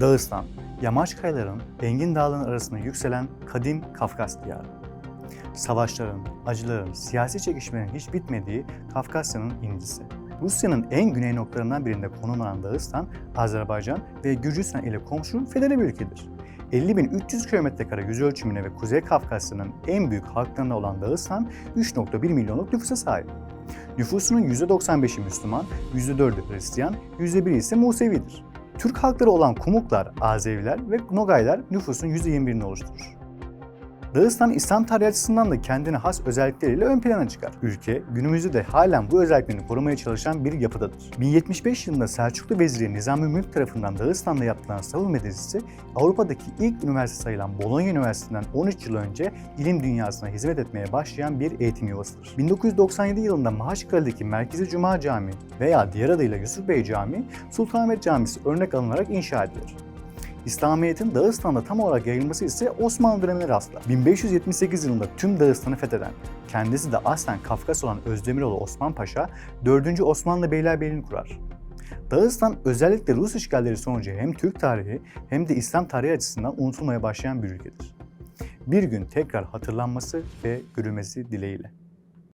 Dağıstan, yamaç kayaların engin dağların arasında yükselen kadim Kafkas diyarı. Savaşların, acıların, siyasi çekişmelerin hiç bitmediği Kafkasya'nın incisi. Rusya'nın en güney noktalarından birinde konumlanan Dağıstan, Azerbaycan ve Gürcistan ile komşu federe bir ülkedir. 50.300 km2 yüz ölçümüne ve Kuzey Kafkasya'nın en büyük halklarına olan Dağıstan 3.1 milyonluk nüfusa sahip. Nüfusunun %95'i Müslüman, %4'ü Hristiyan, %1'i ise Musevidir. Türk halkları olan Kumuklar, Azeviler ve Nogaylar nüfusun %21'ini oluşturur. Dağıstan İslam tarihi açısından da kendine has özellikleriyle ön plana çıkar. Ülke günümüzde de halen bu özelliklerini korumaya çalışan bir yapıdadır. 1075 yılında Selçuklu Veziri Nizami Mülk tarafından Dağıstan'da yapılan savunma medresesi Avrupa'daki ilk üniversite sayılan Bologna Üniversitesi'nden 13 yıl önce ilim dünyasına hizmet etmeye başlayan bir eğitim yuvasıdır. 1997 yılında Mahaçkale'deki Merkezi Cuma Camii veya diğer adıyla Yusuf Bey Camii, Sultanahmet Camisi örnek alınarak inşa edilir. İslamiyet'in Dağıstan'da tam olarak yayılması ise Osmanlı dönemine rastlar. 1578 yılında tüm Dağıstan'ı fetheden, kendisi de aslen Kafkas olan Özdemiroğlu Osman Paşa, 4. Osmanlı Beylerbeyliğini kurar. Dağıstan özellikle Rus işgalleri sonucu hem Türk tarihi hem de İslam tarihi açısından unutulmaya başlayan bir ülkedir. Bir gün tekrar hatırlanması ve görülmesi dileğiyle.